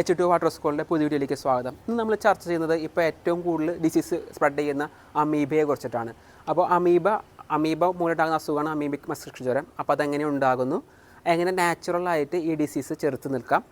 H two water സ്കൂളിന്റെ പുതിയ വീഡിയോയിലേക്ക് സ്വാഗതം. ഇന്ന് നമ്മൾ ചർച്ച ചെയ്യുന്നത് ഇപ്പോൾ ഏറ്റവും കൂടുതൽ ഡിസീസ് സ്പ്രെഡ് ചെയ്യുന്ന അമീബയെ കുറിച്ചിട്ടാണ്. അപ്പോൾ അമീബ അമീബ മൂലമുണ്ടാകുന്ന അസുഖമാണ് അമീബിക് മസ്തിഷ്ക ജ്വരം. അപ്പോൾ അതെങ്ങനെ ഉണ്ടാകുന്നു? എങ്ങനെ നാച്ചുറലായിട്ട് ഈ ഡിസീസ് ചെറുത്ത് നിൽക്കാം?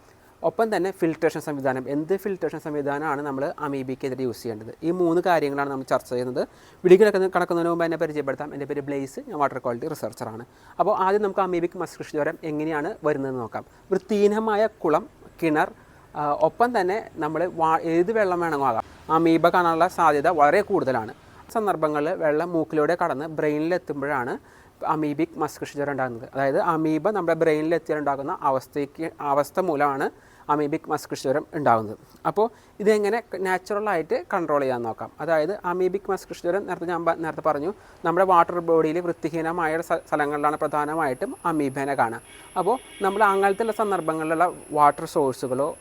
ഒപ്പം തന്നെ ഫിൽട്രേഷൻ സംവിധാനം. എന്ത് ഫിൽട്രേഷൻ സംവിധാനമാണ് നമ്മൾ അമീബിക്കെതിരെ യൂസ് ചെയ്യേണ്ടത്? ഈ മൂന്ന് കാര്യങ്ങളാണ് നമ്മൾ ചർച്ച ചെയ്യുന്നത്. വീഡിയോ കടക്കുന്നതിന് മുമ്പ് എന്നെ പരിചയപ്പെടുത്താം. എന്റെ പേര് ബ്ലേസ്. ഞാൻ വാട്ടർ ക്വാളിറ്റി റിസർച്ചറാണ് അപ്പോൾ ആദ്യം നമുക്ക് അമീബിക് മസ്തിഷ്ക ജ്വരം എങ്ങനെയാണ് വരുന്നതെന്ന് നോക്കാം. വൃത്തിഹീനമായ കുളം കിണർ ഒപ്പം തന്നെ നമ്മൾ ഏത് വെള്ളം വേണമെങ്കിലും ആകാം. അമീബ കാണാനുള്ള സാധ്യത വളരെ കൂടുതലാണ്. സന്ദർഭങ്ങളിൽ വെള്ളം മൂക്കിലൂടെ കടന്ന് ബ്രെയിനിൽ എത്തുമ്പോഴാണ് അമീബിക് മസ്തിഷ്ക ഉണ്ടാകുന്നത്. അതായത് അമീബ നമ്മുടെ ബ്രെയിനിൽ എത്തിയുണ്ടാകുന്ന അവസ്ഥയ്ക്ക് അവസ്ഥ മൂലമാണ് അമീബിക് മസ്തിഷ്ക ജ്വരം ഉണ്ടാകുന്നത് അപ്പോൾ ഇതെങ്ങനെ നാച്ചുറലായിട്ട് കൺട്രോൾ ചെയ്യാൻ നോക്കാം. അതായത് അമീബിക് മസ്തിഷ്ക ജ്വരം നേരത്തെ ഞാൻ നേരത്തെ പറഞ്ഞു നമ്മുടെ വാട്ടർ ബോഡിയിൽ വൃത്തിഹീനമായ സ്ഥ- സ്ഥലങ്ങളിലാണ് പ്രധാനമായിട്ടും അമീബേനെ കാണുക. അപ്പോൾ നമ്മൾ അങ്ങനത്തെയുള്ള സന്ദർഭങ്ങളിലുള്ള വാട്ടർ സോഴ്സുകളോ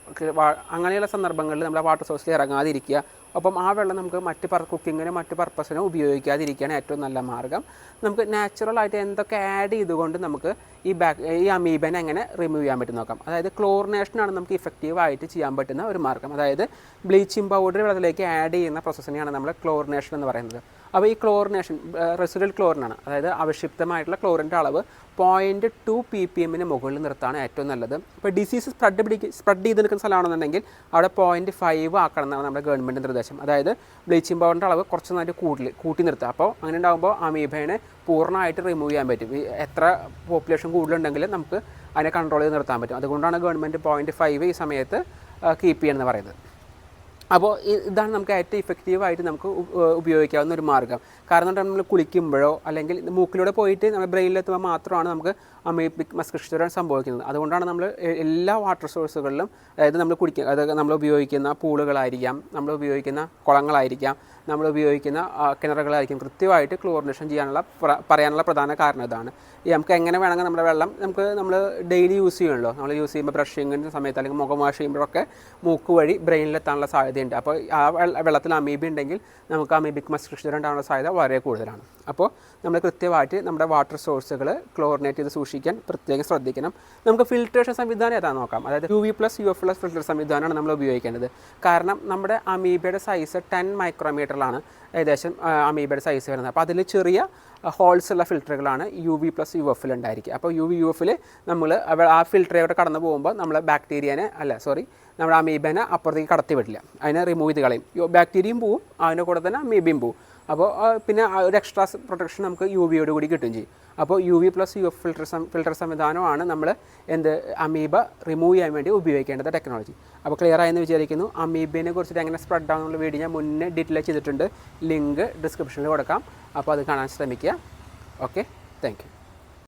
അങ്ങനെയുള്ള സന്ദർഭങ്ങളിൽ നമ്മുടെ വാട്ടർ സോഴ്സിൽ ഇറങ്ങാതിരിക്കുക. ഒപ്പം ആ വെള്ളം നമുക്ക് മറ്റ് പർ കുക്കിങ്ങിനും മറ്റ് പർപ്പസിനും ഉപയോഗിക്കാതിരിക്കുകയാണ് ഏറ്റവും നല്ല മാർഗം. നമുക്ക് നാച്ചുറലായിട്ട് എന്തൊക്കെ ആഡ് ചെയ്തുകൊണ്ട് നമുക്ക് ഈ ബാക് ഈ അമീബനെ എങ്ങനെ റിമൂവ് ചെയ്യാൻ പറ്റും നോക്കാം. അതായത് ക്ലോറിനേഷനാണ് നമുക്ക് ഇഫക്റ്റീവായിട്ട് ചെയ്യാൻ പറ്റുന്ന ഒരു മാർഗം. അതായത് ബ്ലീച്ചിങ് പൗഡർ വെള്ളത്തിലേക്ക് ആഡ് ചെയ്യുന്ന പ്രോസസ്സിനെയാണ് നമ്മൾ ക്ലോറിനേഷൻ എന്ന് പറയുന്നത്. അപ്പോൾ ഈ ക്ലോറിനേഷൻ റെസിഡൽ ക്ലോറിനാണ്. അതായത് അവക്ഷിപ്തമായിട്ടുള്ള ക്ലോറിന്റെ അളവ് പോയിന്റ് ടു പി പി എമ്മിന് മുകളിൽ നിർത്താണ് ഏറ്റവും നല്ലത്. ഇപ്പോൾ ഡിസീസ് സ്പ്രെഡ് പിടിക്ക് സ്പ്രെഡ് ചെയ്ത് നിൽക്കുന്ന സ്ഥലമാണെന്നുണ്ടെങ്കിൽ അവിടെ പോയിന്റ് ഫൈവ് ആക്കണം എന്നാണ് നമ്മുടെ ഗവൺമെന്റ് നിർദ്ദേശം. അതായത് ബ്ലീച്ചിങ് പൗഡറിന്റെ അളവ് കുറച്ച് നന്നായിട്ട് കൂട്ടി കൂട്ടി നിർത്തുക. അപ്പോൾ അങ്ങനെ ഉണ്ടാകുമ്പോൾ അമീബേനെ പൂർണമായിട്ട് റിമൂവ് ചെയ്യാൻ പറ്റും. എത്ര പോപ്പുലേഷൻ കൂടുതലുണ്ടെങ്കിൽ നമുക്ക് അതിനെ കൺട്രോൾ ചെയ്ത് നിർത്താൻ പറ്റും. അതുകൊണ്ടാണ് ഗവൺമെന്റ് പോയിന്റ് ഫൈവ് ഈ സമയത്ത് കീപ്പ് ചെയ്യണമെന്ന് പറയുന്നത്. അപ്പോൾ ഇതാണ് നമുക്ക് ഏറ്റവും ഇഫക്റ്റീവായിട്ട് നമുക്ക് ഉപയോഗിക്കാവുന്ന ഒരു മാർഗം കാരണം നമ്മൾ കുളിക്കുമ്പോഴോ അല്ലെങ്കിൽ മൂക്കിലൂടെ പോയിട്ട് നമ്മുടെ ബ്രെയിനിലെത്തുമ്പോൾ മാത്രമാണ് നമുക്ക് അമീബിക് മസ്തിഷ്ക സംഭവിക്കുന്നത്. അതുകൊണ്ടാണ് നമ്മൾ എല്ലാ വാട്ടർ സോഴ്സുകളിലും അതായത് നമ്മൾ കുടിക്കുക അതായത് നമ്മൾ ഉപയോഗിക്കുന്ന പൂളുകളായിരിക്കാം നമ്മൾ ഉപയോഗിക്കുന്ന കുളങ്ങളായിരിക്കാം നമ്മൾ ഉപയോഗിക്കുന്ന കിണറുകളായിരിക്കും കൃത്യമായിട്ട് ക്ലോറിനേഷൻ ചെയ്യാനുള്ള പറയാനുള്ള പ്രധാന കാരണം ഇതാണ്. നമുക്ക് എങ്ങനെ വേണമെങ്കിൽ നമ്മുടെ വെള്ളം നമുക്ക് നമ്മൾ ഡെയിലി യൂസ് ചെയ്യുമല്ലോ. നമ്മൾ യൂസ് ചെയ്യുമ്പോൾ ബ്രഷിങ്ങിന്റെ സമയത്ത് അല്ലെങ്കിൽ മുഖം വാഷ് ചെയ്യുമ്പോഴൊക്കെ മൂക്ക് വഴി ബ്രെയിനിലെത്താനുള്ള സാധ്യതയുണ്ട്. അപ്പോൾ ആ വെള്ളത്തിൽ അമീബി ഉണ്ടെങ്കിൽ നമുക്ക് അമീബിക് മസ്തിഷ്ക ഉണ്ടാകാനുള്ള സാധ്യത വളരെ കൂടുതലാണ്. അപ്പോൾ നമ്മൾ കൃത്യമായിട്ട് നമ്മുടെ വാട്ടർ സോഴ്സുകൾ ക്ലോറിനേറ്റ് ചെയ്ത് സൂക്ഷിക്കാൻ പ്രത്യേകം ശ്രദ്ധിക്കണം. നമുക്ക് ഫിൽട്രേഷൻ സംവിധാനം ഏതാ നോക്കാം. അതായത് U V plus U F plus filter സംവിധാനമാണ് നമ്മൾ ഉപയോഗിക്കേണ്ടത്. കാരണം നമ്മുടെ അമീബയുടെ സൈസ് ടെൻ മൈക്രോമീറ്ററിലാണ് ഏകദേശം അമീബയുടെ സൈസ് വരുന്നത്. അപ്പോൾ അതിൽ ചെറിയ ഹോൾസ് ഉള്ള ഫിൽറ്ററുകളാണ് യു വി പ്ലസ് യു എഫിൽ ഉണ്ടായിരിക്കുക. അപ്പോൾ യു വി യു എഫിൽ നമ്മൾ ആ ഫിൽറ്ററിലൂടെ കടന്നു പോകുമ്പോൾ നമ്മൾ ബാക്ടീരിയനെ അല്ല സോറി നമ്മുടെ അമീബനെ അപ്പുറത്തേക്ക് കടത്തി വിടില്ല അതിനെ റിമൂവ് ചെയ്ത് കളയും. ബാക്ടീരിയയും പോവും അതിന്റെ കൂടെ തന്നെ അമീബയും പോവും. അപ്പോൾ പിന്നെ ഒരു എക്സ്ട്രാ പ്രൊട്ടക്ഷൻ നമുക്ക് യു വിയോട് കൂടി കിട്ടുകയും ചെയ്യും. അപ്പോൾ U V plus U F filter filter സംവിധാനമാണ് നമ്മൾ എന്ത് അമീബ റിമൂവ് ചെയ്യാൻ വേണ്ടി ഉപയോഗിക്കേണ്ടത് ടെക്നോളജി അപ്പോൾ ക്ലിയർ ആയെന്ന് വിചാരിക്കുന്നു. അമീബിനെ കുറിച്ചിട്ട് എങ്ങനെ സ്പ്രെഡ് ആവുന്നുള്ള വീഡിയോ ഞാൻ മുന്നേ ഡീറ്റെയിൽ ചെയ്തിട്ടുണ്ട്. ലിങ്ക് ഡിസ്ക്രിപ്ഷനിൽ കൊടുക്കാം. അപ്പോൾ അത് കാണാൻ ശ്രമിക്കുക. Okay thank